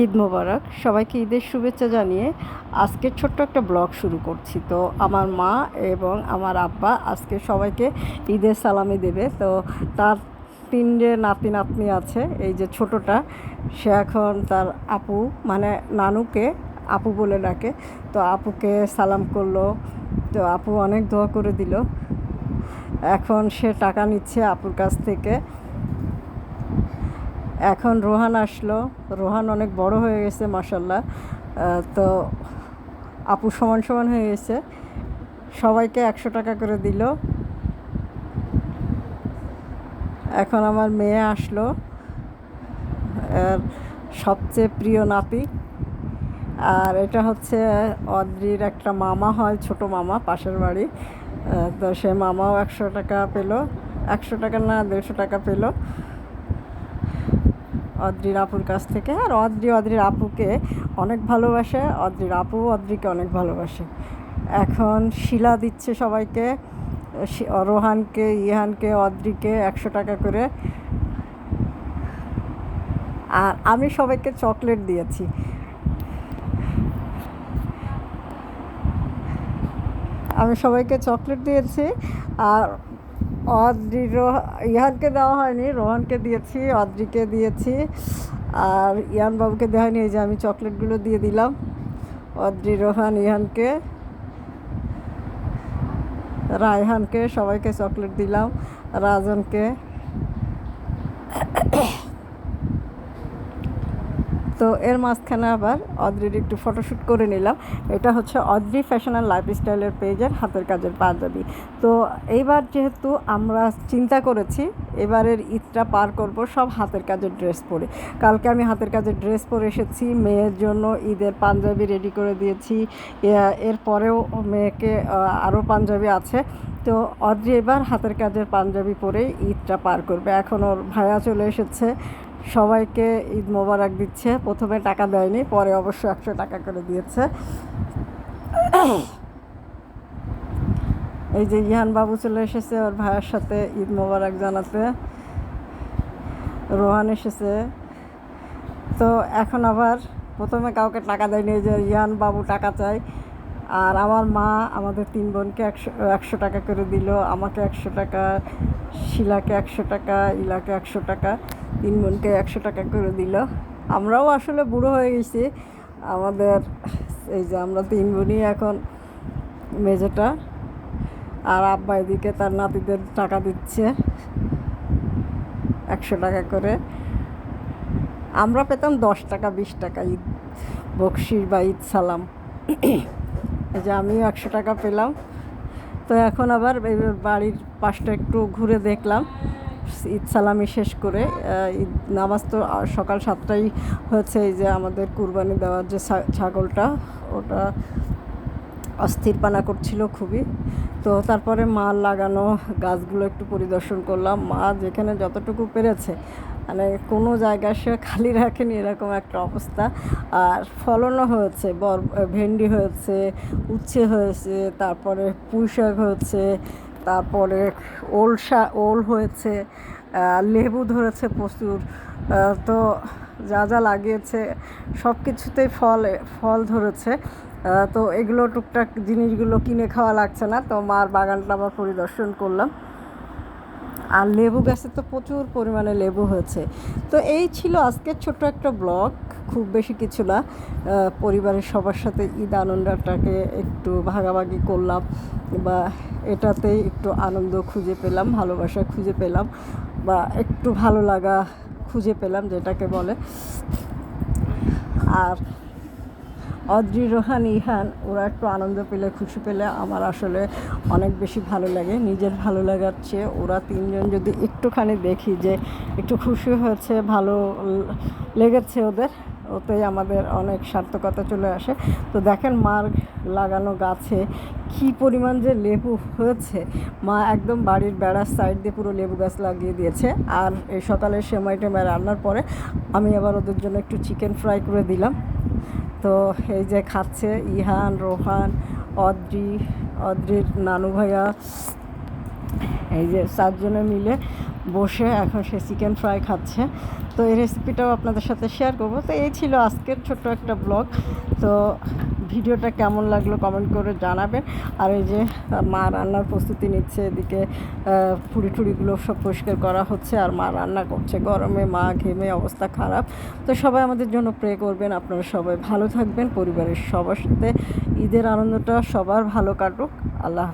ঈদ মোবারক। সবাইকে ঈদের শুভেচ্ছা জানিয়ে আজকে ছোট্ট একটা ব্লগ শুরু করছি। তো আমার মা এবং আমার আব্বা আজকে সবাইকে ঈদের সালামি দেবে। তো তার তিনটে নাতি নাতনি আছে, এই যে ছোটটা। সে এখন তার আপু মানে নানুকে আপু বলে ডাকে। তো আপুকে সালাম করল। তো আপু অনেক দোয়া করে দিল। এখন সে টাকা নিচ্ছে আপুর কাছ থেকে। এখন রোহান আসলো। রোহান অনেক বড় হয়ে গেছে মাসাল্লাহ তো আপু সমান সমান হয়ে গেছে। সবাইকে একশো টাকা করে দিল। এখন আমার মেয়ে আসলো। আর সবচেয়ে প্রিয় নাতি। আর এটা হচ্ছে অদ্রির একটা মামা হয়, ছোট মামা, পাশের বাড়ি। তো সে মামাও একশো টাকা পেল। একশো টাকা না, দেড়শো টাকা পেল। অদ্রির আপুর কাছ থেকে। আর অদ্রি, অদ্রির আপুকে অনেক ভালোবাসে, অদ্রির আপু অদ্রিকে অনেক ভালোবাসে। এখন শিলা দিচ্ছে সবাইকে রোহানকে, ইহানকে, অদ্রিকে একশো টাকা করে। আর আমি সবাইকে চকলেট দিয়েছি। আমি সবাইকে চকলেট দিয়েছি। আর অদ্রি ইহানকে দেওয়া হয়নি, রোহানকে দিয়েছি, অদ্রিকে দিয়েছি, আর ইয়ান বাবুকে দেওয়া হয়নি, এই যে আমি চকলেটগুলো দিয়ে দিলাম। অদ্রি, রোহান, ইহানকে, রায়হানকে, সবাইকে চকলেট দিলাম, রাজনকে। তো এর মাঝখানে আবার অদ্রির একটু ফটোশ্যুট করে নিলাম। এটা হচ্ছে অদ্রি ফ্যাশন অ্যান্ড লাইফস্টাইলের পেজের হাতের কাজের পাঞ্জাবি। তো এইবার যেহেতু আমরা চিন্তা করেছি, এবারের ঈদটা পার করব সব হাতের কাজের ড্রেস পরে। কালকে আমি হাতের কাজের ড্রেস পরে এসেছি, মেয়ের জন্য ঈদের পাঞ্জাবি রেডি করে দিয়েছি। এরপরেও মেয়েকে আরও পাঞ্জাবি আছে। তো অদ্রি এবার হাতের কাজের পাঞ্জাবি পরেই ঈদটা পার করবে। এখন ওর ভাইয়া চলে এসেছে। সবাইকে ঈদ মোবারক দিচ্ছে। প্রথমে টাকা দেয়নি, পরে অবশ্য একশো টাকা করে দিয়েছে। এই যে ইহান বাবু চলে এসেছে, ওর ভাইয়ের সাথে ঈদ মোবারক জানাতে। রোহান এসেছে। তো এখন আবার প্রথমে কাউকে টাকা দেয়নি যে ইয়ান বাবু টাকা চাই আর আমার মা আমাদের তিন বোনকে একশো একশো টাকা করে দিল, আমাকে একশো টাকা, শিলাকে একশো টাকা, ইলাকে একশো টাকা, তিন বোনকে একশো টাকা করে দিল। আমরাও আসলে বুড়ো হয়ে গেছি। আমাদের এই যে আমরা তিন বোনই এখন মেজোটা। আর আব্বা এদিকে তার নাতিদের টাকা দিচ্ছে একশো টাকা করে। আমরা পেতাম দশ টাকা, বিশ টাকা ঈদ বকশির বা ঈদ সালাম। যে আমিও একশো টাকা পেলাম। তো এখন আবার বাড়ির পাশটা একটু ঘুরে দেখলাম। ঈদ সালামি শেষ করে ঈদ নামাজ তো সকাল সাতটাই হয়েছে, এই যে আমাদের কুরবানি দেওয়ার যে ছাগলটা, ওটা অস্থির পানা করছিল খুবই। তো তারপরে মা লাগানো, গাছগুলো একটু পরিদর্শন করলাম। মা যেখানে যতটুকু পেরেছে মানে কোনো জায়গায় সে খালি রাখেনি এরকম একটা অবস্থা। আর ফলনও হয়েছে, বর, ভেন্ডি হয়েছে, উচ্ছে হয়েছে, তারপরে পুঁই শাক হয়েছে, তারপরে ওল শা, ওল হয়েছে লেবু ধরেছে প্রচুর। তো যা যা লাগিয়েছে সব কিছুতেই ফল ফল ধরেছে। তো এগুলো টুকটাক জিনিসগুলো কিনে খাওয়া লাগছে না, তো মার বাগানটা আবার পরিদর্শন করলাম। আর লেবু গাছে তো প্রচুর পরিমাণে লেবু হয়েছে। তো এই ছিল আজকের ছোট্ট একটা ব্লগ, খুব বেশি কিছু না। পরিবারের সবার সাথে ঈদ আনন্দটাকে একটু ভাগাভাগি করলাম, বা এটাতেই একটু আনন্দ খুঁজে পেলাম, ভালোবাসা খুঁজে পেলাম, বা একটু ভালো লাগা খুঁজে পেলাম, যেটাকে বলে। আর অদ্রি রোহান, ইহান, ওরা একটু আনন্দ পেলে, খুশি পেলে আমার আসলে অনেক বেশি ভালো লাগে। নিজের ভালো লাগার চেয়ে ওরা তিনজন যদি একটুখানি দেখি যে একটু খুশি হয়েছে, ভালো লেগেছে ওদের, ওতেই আমাদের অনেক সার্থকতা চলে আসে। তো দেখেন মার লাগানো গাছে কী পরিমাণ যে লেবু হয়েছে। মা একদম বাড়ির বেড়ার সাইড দিয়ে পুরো লেবু গাছ লাগিয়ে দিয়েছে। আর এই সকালে সেমাই টেমাই রান্নার পরে আমি আবার ওদের জন্য একটু চিকেন ফ্রাই করে দিলাম। তো এই যে খাচ্ছে ইহান রোহান অদ্রি অদ্রির নানু ভাইয়া এই যে চারজনে মিলে বসে এখন সে চিকেন ফ্রাই খাচ্ছে। তো এই রেসিপিটাও আপনাদের সাথে শেয়ার করব। তো এই ছিল আজকের ছোট্ট একটা ব্লগ তো ভিডিওটা কেমন লাগল কমেন্ট করে জানাবেন। আর এই যে, মা রান্নার প্রস্তুতি নিচ্ছে, এদিকে ফুড়ি টুড়িগুলো সব পরিষ্কার করা হচ্ছে, আর মা রান্না করছে। গরমে মা ঘেমে অবস্থা খারাপ। তো সবাই আমাদের জন্য প্রে করবেন। আপনারা সবাই ভালো থাকবেন। পরিবারের সবার সাথে ঈদের আনন্দটা সবার ভালো কাটুক। আল্লাহ।